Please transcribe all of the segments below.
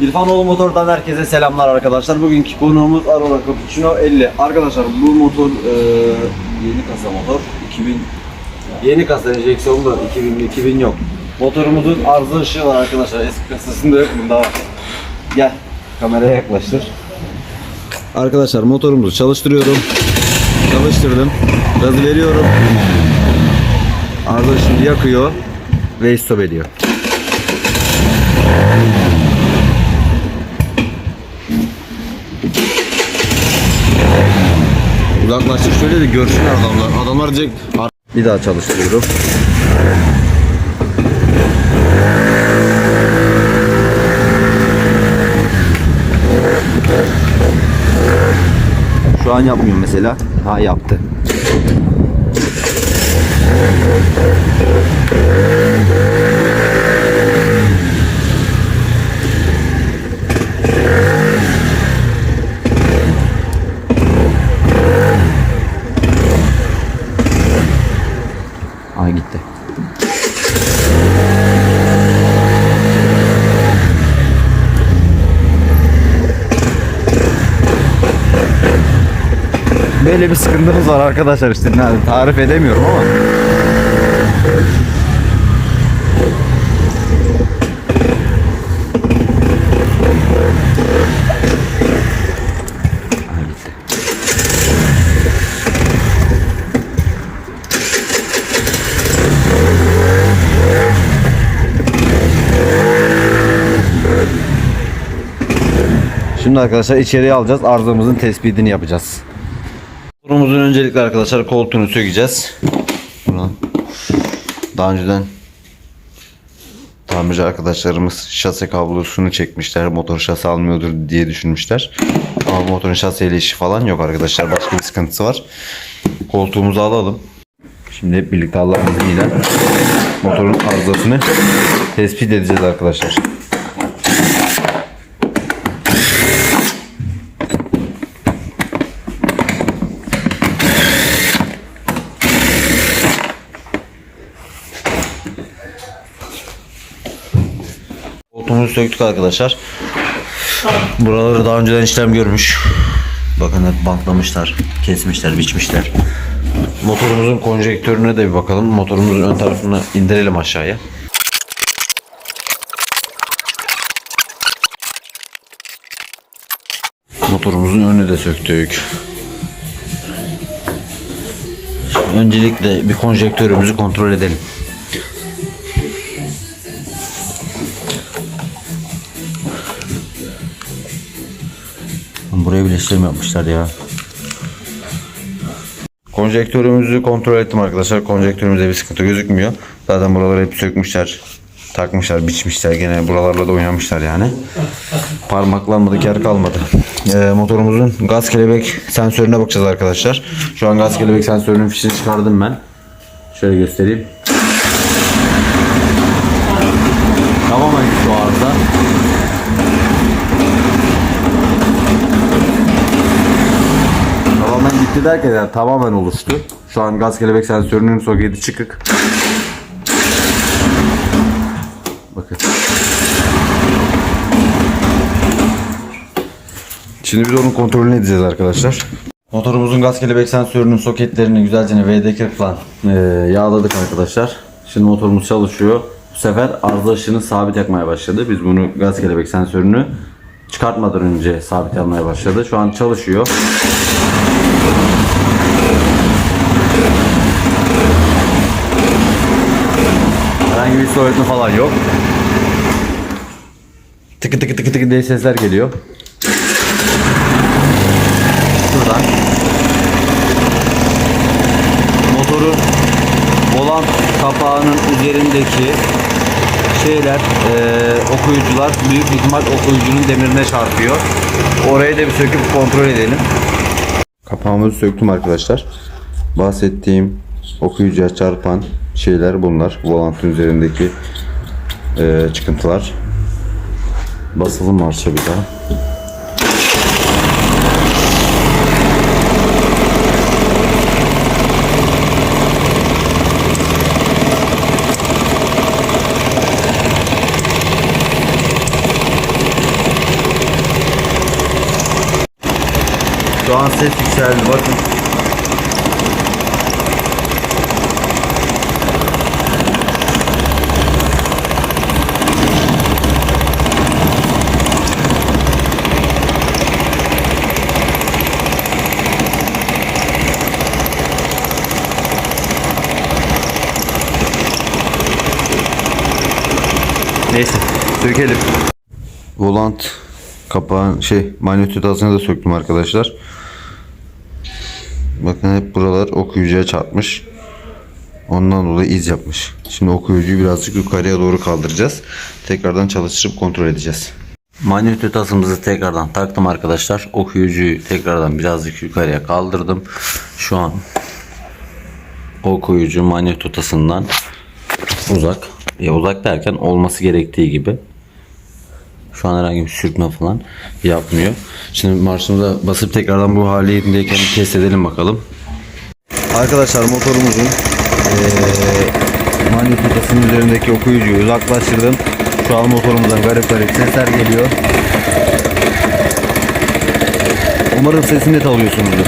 İrfanoğlu Motor'dan herkese selamlar arkadaşlar. Bugünkü konuğumuz Arola Cappuccino 50. Arkadaşlar bu motor e, yeni kasa motor. 2000 yeni kasa enjeksiyonu da 2000 2000 yok. Motorumuzun arıza ışığı var arkadaşlar. Eski kasasında yok bunda var. Gel kameraya yaklaştır. Arkadaşlar motorumuzu çalıştırıyorum. Çalıştırdım. Gazı veriyorum. Arıza ışığı yakıyor ve stop ediyor. Uzaklaştık şöyle de görsünler adamlar. Adamlar diyecek bir daha çalıştırıyorum. Şu an yapmıyor mesela. Ha yaptı. Böyle bir sıkıntımız var arkadaşlar işte yani tarif edemiyorum ama. Şimdi arkadaşlar içeriye alacağız. Arızamızın tespitini yapacağız. Öncelikle arkadaşlar koltuğunu sökeceğiz. Daha önceden tamirci arkadaşlarımız şase kablosunu çekmişler. Motor şase almıyordur diye düşünmüşler. Ama motorun şaseyle işi falan yok arkadaşlar. Başka bir sıkıntısı var. Koltuğumuzu alalım. Şimdi birlikte Allah'ın izniyle motorun arızasını tespit edeceğiz arkadaşlar. Koltuğumuzu söktük arkadaşlar. Buraları daha önceden işlem görmüş. Bakın hep bantlamışlar, kesmişler, biçmişler. Motorumuzun konjektörüne de bir bakalım. Motorumuzun ön tarafını indirelim aşağıya. Motorumuzun önünü de söktük. Öncelikle bir konjektörümüzü kontrol edelim. Buraya bile işlem yapmışlar ya. Konjektörümüzü kontrol ettim arkadaşlar. Konjektörümüzde bir sıkıntı gözükmüyor. Zaten buraları hep sökmüşler. Takmışlar, biçmişler. Gene buralarla da oynamışlar yani. Parmaklanmadık yer kalmadı. Ee, motorumuzun gaz kelebek sensörüne bakacağız arkadaşlar. Şu an gaz kelebek sensörünün fişini çıkardım ben. Şöyle göstereyim. Tamamen şu arıza. Gitti derken yani tamamen oluştu. Şu an gaz kelebek sensörünün soketi çıkık. Bakın. Şimdi biz onun kontrolünü edeceğiz arkadaşlar. Motorumuzun gaz kelebek sensörünün soketlerini güzelce VD40 falan e, yağladık arkadaşlar. Şimdi motorumuz çalışıyor. Bu sefer arıza ışığını sabit yakmaya başladı. Biz bunu gaz kelebek sensörünü çıkartmadan önce sabit yapmaya başladı. Şu an çalışıyor. Bir soğutma falan yok. Tıkı tıkı tıkı tıkı diye sesler geliyor. Şuradan motorun volant kapağının üzerindeki şeyler eee, okuyucular büyük ihtimal okuyucunun demirine çarpıyor. Orayı da bir söküp kontrol edelim. Kapağımızı söktüm arkadaşlar. Bahsettiğim okuyucuya çarpan şeyler bunlar. Volantın üzerindeki e, çıkıntılar. Basılı marşa bir daha. Şu an ses yükseldi bakın. Neyse sökelim. Volant kapağın şey manyetütasını da söktüm arkadaşlar. Bakın hep buralar okuyucuya çarpmış. Ondan dolayı iz yapmış. Şimdi okuyucuyu birazcık yukarıya doğru kaldıracağız. Tekrardan çalıştırıp kontrol edeceğiz. Manyetütasımızı tekrardan taktım arkadaşlar. Okuyucuyu tekrardan birazcık yukarıya kaldırdım. Şu an okuyucu manyetütasından uzak. Ya uzak derken olması gerektiği gibi. Şu an herhangi bir sürtme falan yapmıyor. Şimdi marşımıza basıp tekrardan bu halindeyken test edelim bakalım. Arkadaşlar motorumuzun eee manyetütasının üzerindeki okuyucuyu uzaklaştırdım. Şu an motorumuzdan garip garip sesler geliyor. Umarım sesini net alıyorsunuzdur.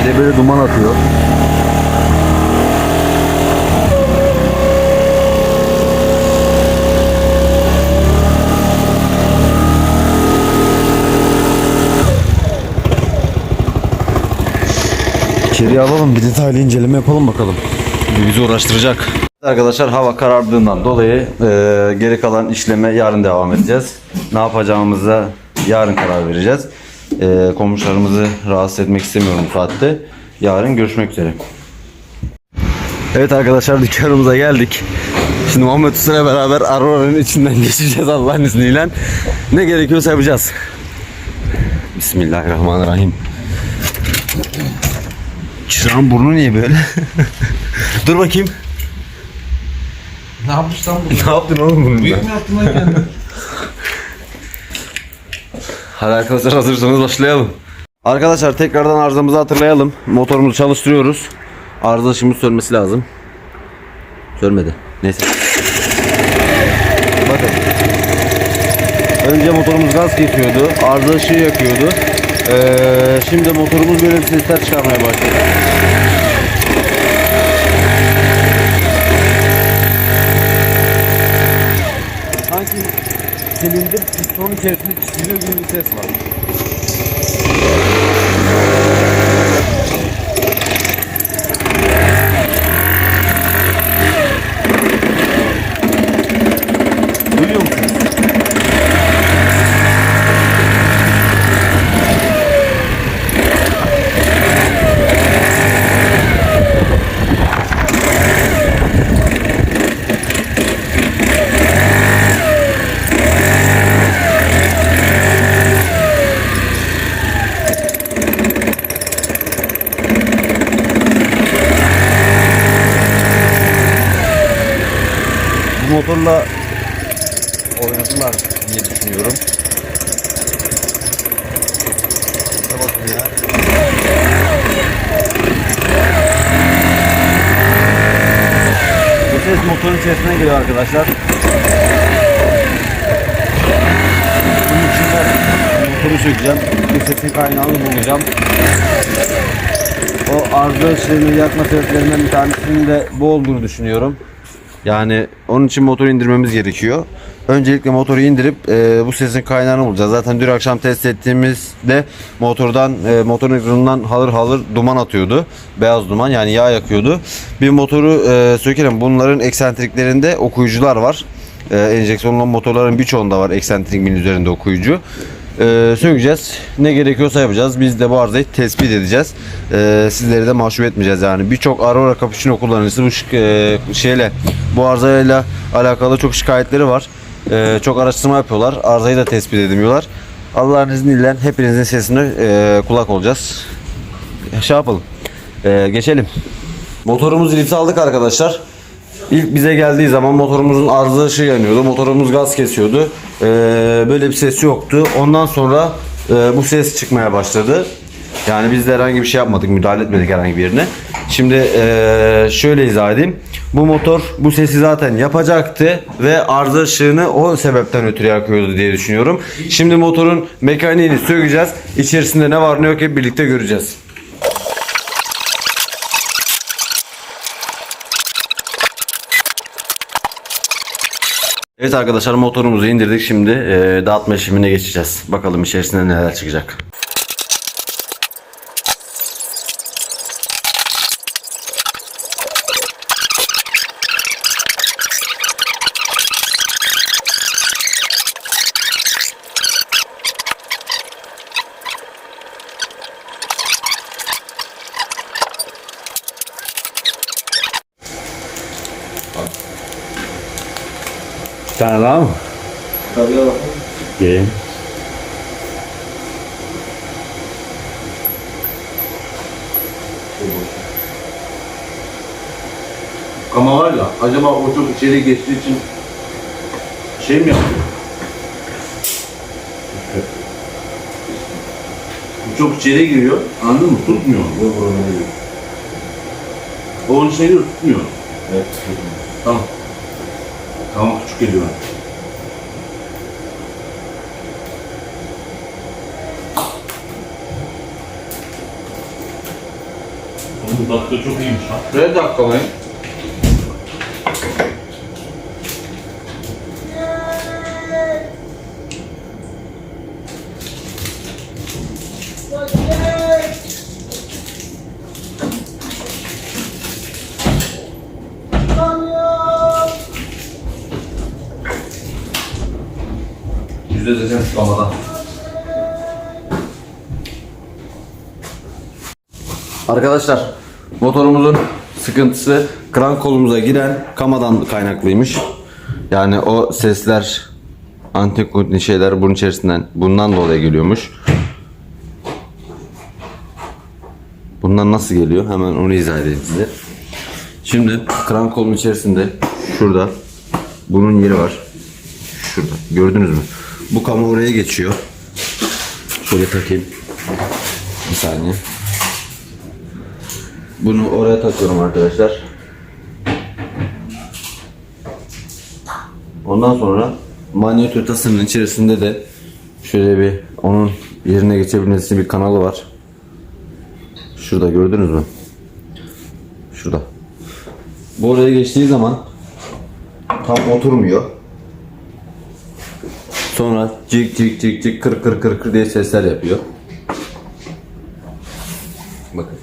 Bir de böyle duman atıyor. İçeriye alalım bir detaylı inceleme yapalım bakalım. Bizi uğraştıracak. Arkadaşlar hava karardığından dolayı e, geri kalan işleme yarın devam edeceğiz. Ne yapacağımıza yarın karar vereceğiz. E, komşularımızı rahatsız etmek istemiyorum bu saatte. Yarın görüşmek üzere. Evet arkadaşlar dükkanımıza geldik. Şimdi Muhammed Usta'yla beraber Aurora'nın içinden geçeceğiz Allah'ın izniyle. Ne gerekiyorsa yapacağız. Bismillahirrahmanirrahim. Çırağın burnu niye böyle? Dur bakayım. Ne yapmış lan bu? ne yaptın oğlum burnunda? Büyük mü yaptın lan kendini? Hadi arkadaşlar hazırsanız başlayalım. Arkadaşlar tekrardan arızamızı hatırlayalım. Motorumuzu çalıştırıyoruz. Arıza ışığımız sönmesi lazım. Sönmedi. Neyse. Bakın. Önce motorumuz gaz kesiyordu. Arıza ışığı yakıyordu. Ee, şimdi motorumuz böyle bir sesler çıkarmaya başladı. Sanki silindir piston içerisinde çiziliyor gibi bir ses var. Duyuyor musunuz? Bu motorla oynadılar diye düşünüyorum. Şuna bakın ya. Ses motorun içerisine giriyor arkadaşlar. Bunun için de motoru sökeceğim. Bu sesin kaynağını bulacağım. O arıza ışığını yakma sebeplerinden bir tanesinin de bu olduğunu düşünüyorum. Yani onun için motoru indirmemiz gerekiyor. Öncelikle motoru indirip e, bu sesin kaynağını bulacağız. Zaten dün akşam test ettiğimizde motordan e, motorun egzozundan halır halır duman atıyordu. Beyaz duman yani yağ yakıyordu. Bir motoru e, sökelim. Bunların eksentriklerinde okuyucular var. E, enjeksiyonlu motorların birçoğunda var eksentrik milin üzerinde okuyucu. E, sökeceğiz. Ne gerekiyorsa yapacağız. Biz de bu arızayı tespit edeceğiz. E, sizleri de mahcup etmeyeceğiz yani. Birçok Aurora Cappuccino kullanıcısı bu e, şeyle bu arızayla alakalı çok şikayetleri var. E, çok araştırma yapıyorlar. Arızayı da tespit edemiyorlar. Allah'ın izniyle hepinizin sesine e, kulak olacağız. Şey yapalım. Ee, geçelim. Motorumuzu lifte aldık arkadaşlar. İlk bize geldiği zaman motorumuzun arıza ışığı yanıyordu. Motorumuz gaz kesiyordu. Ee, böyle bir ses yoktu. Ondan sonra e, bu ses çıkmaya başladı. Yani biz de herhangi bir şey yapmadık, müdahale etmedik herhangi bir yerine. Şimdi e, şöyle izah edeyim. Bu motor bu sesi zaten yapacaktı ve arıza ışığını o sebepten ötürü yakıyordu diye düşünüyorum. Şimdi motorun mekaniğini sökeceğiz. İçerisinde ne var ne yok hep birlikte göreceğiz. Evet arkadaşlar motorumuzu indirdik. Şimdi e, dağıtma işlemine geçeceğiz. Bakalım içerisinde neler çıkacak. Tane daha mı? Tabii bakalım. Gelin. Ama var ya acaba o çok içeri geçtiği için şey mi yapıyor? Bu çok içeri giriyor. Anladın mı? Tutmuyor. O onun şeyi tutmuyor. Evet. Tamam. Tamam küçük geliyor. Oğlum bu tatlı çok iyiymiş ha. Ne dakika lan? Yüzde seksen tıklamadan. Arkadaşlar motorumuzun sıkıntısı krank kolumuza giren kamadan kaynaklıymış. Yani o sesler antikontin şeyler bunun içerisinden bundan dolayı geliyormuş. Bundan nasıl geliyor? Hemen onu izah edeyim size. Şimdi krank kolun içerisinde şurada bunun yeri var. Şurada. Gördünüz mü? Bu kama oraya geçiyor. Şöyle takayım. Bir saniye. Bunu oraya takıyorum arkadaşlar. Ondan sonra manyeto tasının içerisinde de şöyle bir onun yerine geçebilmesi bir kanalı var. Şurada gördünüz mü? Şurada. Bu oraya geçtiği zaman tam oturmuyor. Sonra cik cik cik cik kır kır kır kır diye sesler yapıyor. Bakın.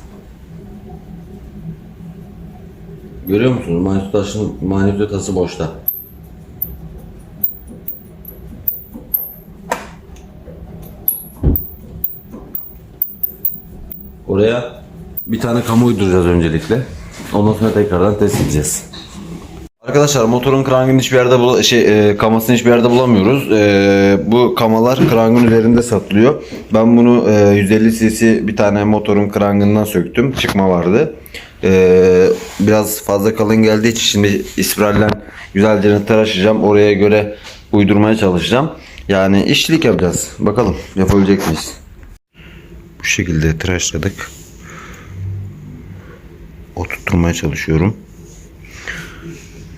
Görüyor musunuz? Manyeto taşının manyeto tası boşta. Oraya bir tane kamu uyduracağız öncelikle. Ondan sonra tekrardan test edeceğiz. Arkadaşlar motorun krangını hiçbir yerde bula- şey e, kamasını hiçbir yerde bulamıyoruz. E, bu kamalar krangın üzerinde satılıyor. Ben bunu e, 150 cc bir tane motorun krangından söktüm. Çıkma vardı. E, biraz fazla kalın geldiği için şimdi ispirallen güzelce tıraşlayacağım. Oraya göre uydurmaya çalışacağım. Yani işçilik yapacağız. Bakalım yapabilecek miyiz? Bu şekilde tıraşladık. Oturtmaya çalışıyorum.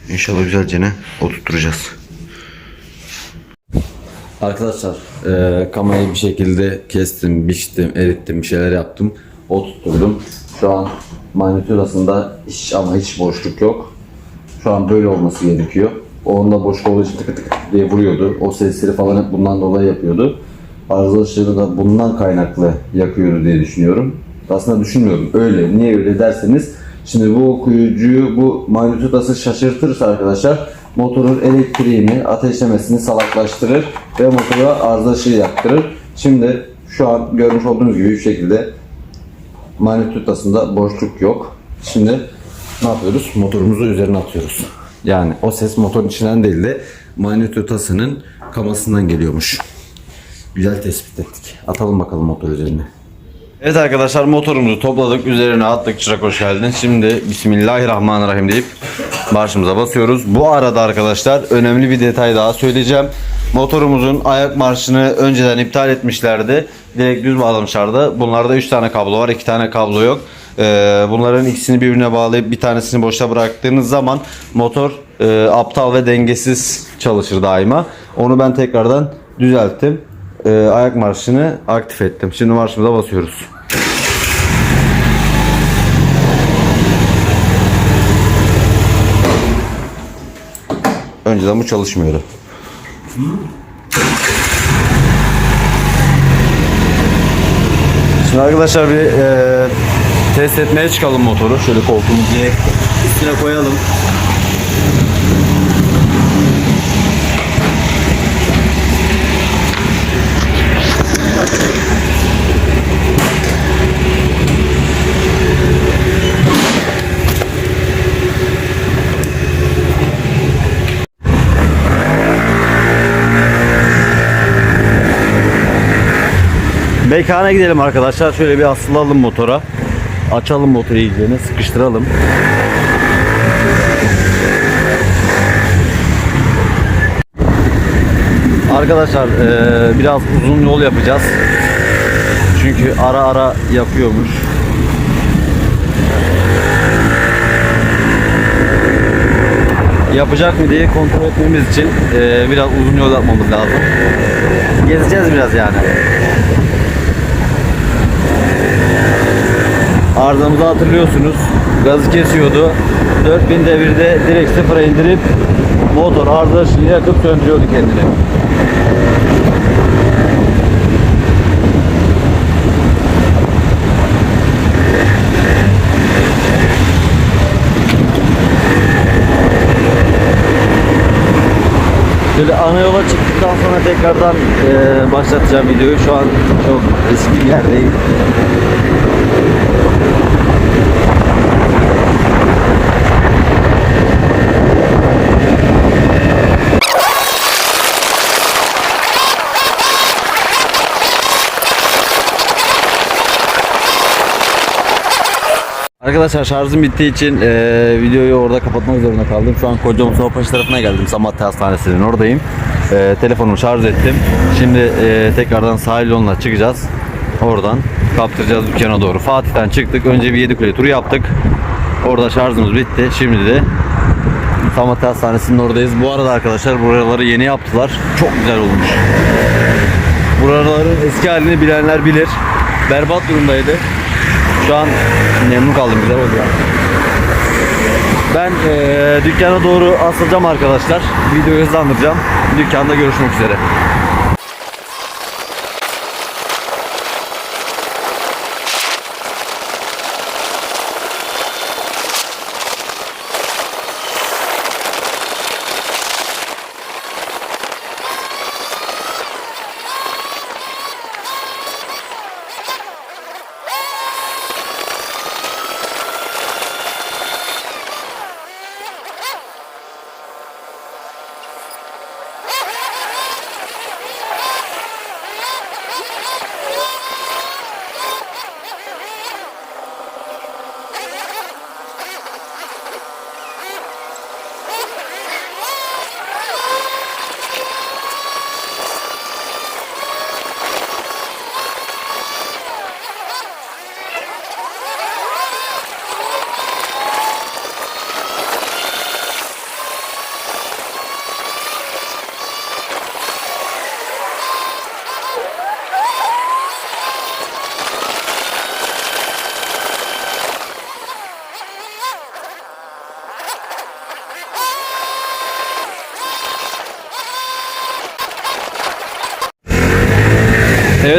İnşallah güzelce ne oturtacağız. Arkadaşlar eee kamerayı bir şekilde kestim, biçtim, erittim, bir şeyler yaptım. Oturtturdum. Şu an manitürasında hiç ama hiç boşluk yok. Şu an böyle olması gerekiyor. Onda boşluk olduğu için tıkı tıkı diye vuruyordu. O sesleri falan hep bundan dolayı yapıyordu. Arıza ışığı da bundan kaynaklı yakıyordu diye düşünüyorum. Aslında düşünmüyorum. Öyle. Niye öyle derseniz Şimdi bu okuyucuyu bu magnetitası şaşırtırsa arkadaşlar motorun elektriğini, ateşlemesini salaklaştırır ve motora arıza ışığı yaktırır. Şimdi şu an görmüş olduğunuz gibi bir şekilde magnetitasında boşluk yok. Şimdi ne yapıyoruz? Motorumuzu üzerine atıyoruz. Yani o ses motorun içinden değil de magnetutasının kamasından geliyormuş. Güzel tespit ettik. Atalım bakalım motor üzerine. Evet arkadaşlar motorumuzu topladık. Üzerine attık. Çırak hoş geldin. Şimdi Bismillahirrahmanirrahim deyip marşımıza basıyoruz. Bu arada arkadaşlar önemli bir detay daha söyleyeceğim. Motorumuzun ayak marşını önceden iptal etmişlerdi. Direkt düz bağlamışlardı. Bunlarda 3 tane kablo var. 2 tane kablo yok. Ee, bunların ikisini birbirine bağlayıp bir tanesini boşta bıraktığınız zaman motor e, aptal ve dengesiz çalışır daima. Onu ben tekrardan düzelttim. Ee, ayak marşını aktif ettim. Şimdi marşımıza basıyoruz. Önceden bu çalışmıyordu. Şimdi arkadaşlar bir e, test etmeye çıkalım motoru. Şöyle koltuğumuzu üstüne koyalım. Mekana gidelim arkadaşlar. Şöyle bir asılalım motora. Açalım motoru iyice, sıkıştıralım. Arkadaşlar eee, biraz uzun yol yapacağız. Çünkü ara ara yapıyormuş. Yapacak mı diye kontrol etmemiz için eee, biraz uzun yol yapmamız lazım. Gezeceğiz biraz yani. Arızamızı hatırlıyorsunuz. Gazı kesiyordu. 4000 devirde direkt sıfıra indirip motor arıza ışığını yakıp söndürüyordu kendini. Böyle ana yola çıktıktan sonra tekrardan eee, başlatacağım videoyu. Şu an çok eski bir yerdeyim. Arkadaşlar şarjım bittiği için eee, videoyu orada kapatmak zorunda kaldım. Şu an Koca Mustafa tarafına geldim. Samatya Hastanesi'nin oradayım. Eee, telefonumu şarj ettim. Şimdi eee, tekrardan sahil yoluna çıkacağız. Oradan kaptıracağız dükkana doğru. Fatih'ten çıktık. Önce bir Yedikule turu yaptık. Orada şarjımız bitti. Şimdi de Samatya Hastanesi'nin oradayız. Bu arada arkadaşlar buraları yeni yaptılar. Çok güzel olmuş. Buraların eski halini bilenler bilir. Berbat durumdaydı. Şu an memnun kaldım güzel oldu ya. Ben eee dükkana doğru asılacağım arkadaşlar. Videoyu hızlandıracağım. Dükkanda görüşmek üzere.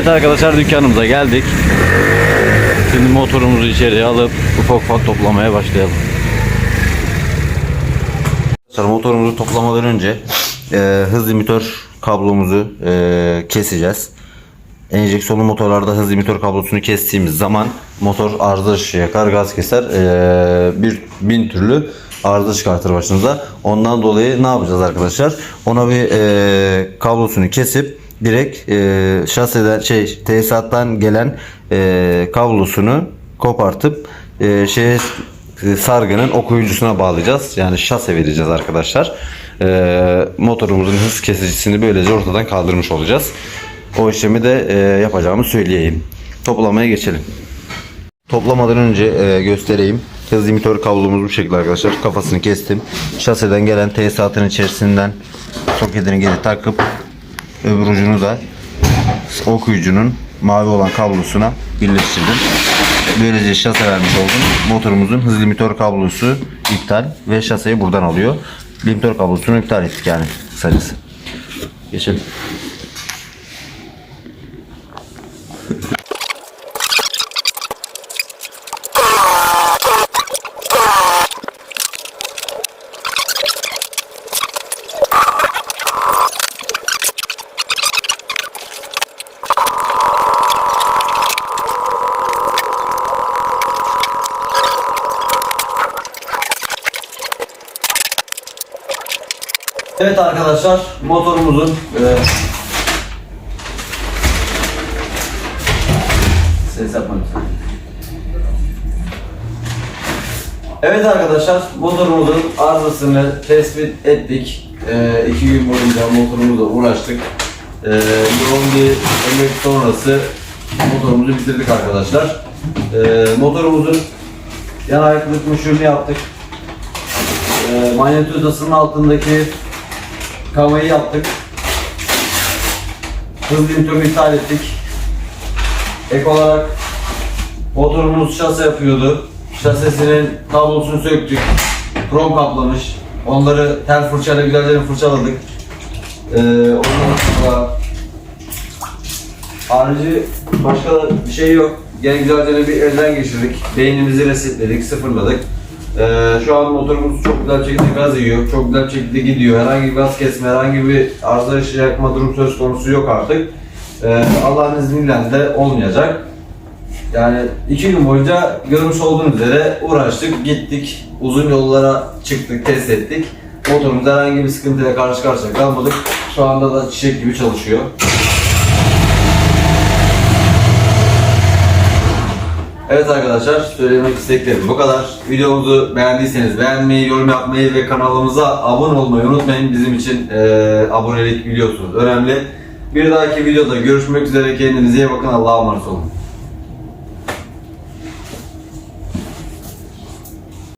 Evet arkadaşlar dükkanımıza geldik. Şimdi motorumuzu içeriye alıp ufak ufak toplamaya başlayalım. Arkadaşlar motorumuzu toplamadan önce e, hız limitör kablomuzu e, keseceğiz. Enjeksiyonlu motorlarda hız limitör kablosunu kestiğimiz zaman motor arıza ışığı yakar, gaz keser. E, bir bin türlü arıza çıkartır başınıza. Ondan dolayı ne yapacağız arkadaşlar? Ona bir e, kablosunu kesip direkt e, şaseden şey tesisattan gelen e, kablosunu kopartıp e, şeye e, sargının okuyucusuna bağlayacağız. Yani şase vereceğiz arkadaşlar. E, motorumuzun hız kesicisini böylece ortadan kaldırmış olacağız. O işlemi de e, yapacağımı söyleyeyim. Toplamaya geçelim. Toplamadan önce e, göstereyim. Hız limitör kablomuz bu şekilde arkadaşlar. Kafasını kestim. Şaseden gelen tesisatın içerisinden soketini geri takıp öbür ucunu da okuyucunun mavi olan kablosuna birleştirdim. Böylece şase vermiş oldum. Motorumuzun hız limitör kablosu iptal ve şaseyi buradan alıyor. Limitör kablosunu iptal ettik yani kısacası. Geçelim. Evet arkadaşlar motorumuzun e, ses yapma lütfen. Evet arkadaşlar motorumuzun arızasını tespit ettik. E, iki gün boyunca motorumuzla uğraştık. E, yoğun bir emek sonrası motorumuzu bitirdik arkadaşlar. E, motorumuzun yan ayaklık müşürünü yaptık. E, manyeto odasının altındaki Kamayı yaptık. Hız limitörünü iptal ettik. Ek olarak motorumuz şase yapıyordu. Şasesinin kablosunu söktük. Krom kaplamış. Onları tel fırçayla güzelce fırçaladık. Ee, ondan sonra harici başka bir şey yok. Gene güzelce bir elden geçirdik. Beynimizi resetledik, sıfırladık. Ee, şu an motorumuz çok güzel şekilde gaz yiyor. Çok güzel şekilde gidiyor. Herhangi bir gaz kesme, herhangi bir arıza işi yakma durum söz konusu yok artık. Ee, Allah'ın izniyle de olmayacak. Yani iki gün boyunca görmüş olduğunuz üzere uğraştık, gittik, uzun yollara çıktık, test ettik. Motorumuz herhangi bir sıkıntıyla karşı karşıya kalmadık. Şu anda da çiçek gibi çalışıyor. Evet arkadaşlar söylemek isteklerim bu kadar. Videomuzu beğendiyseniz beğenmeyi, yorum yapmayı ve kanalımıza abone olmayı unutmayın. Bizim için eee, abonelik biliyorsunuz önemli. Bir dahaki videoda görüşmek üzere. Kendinize iyi bakın. Allah'a emanet olun.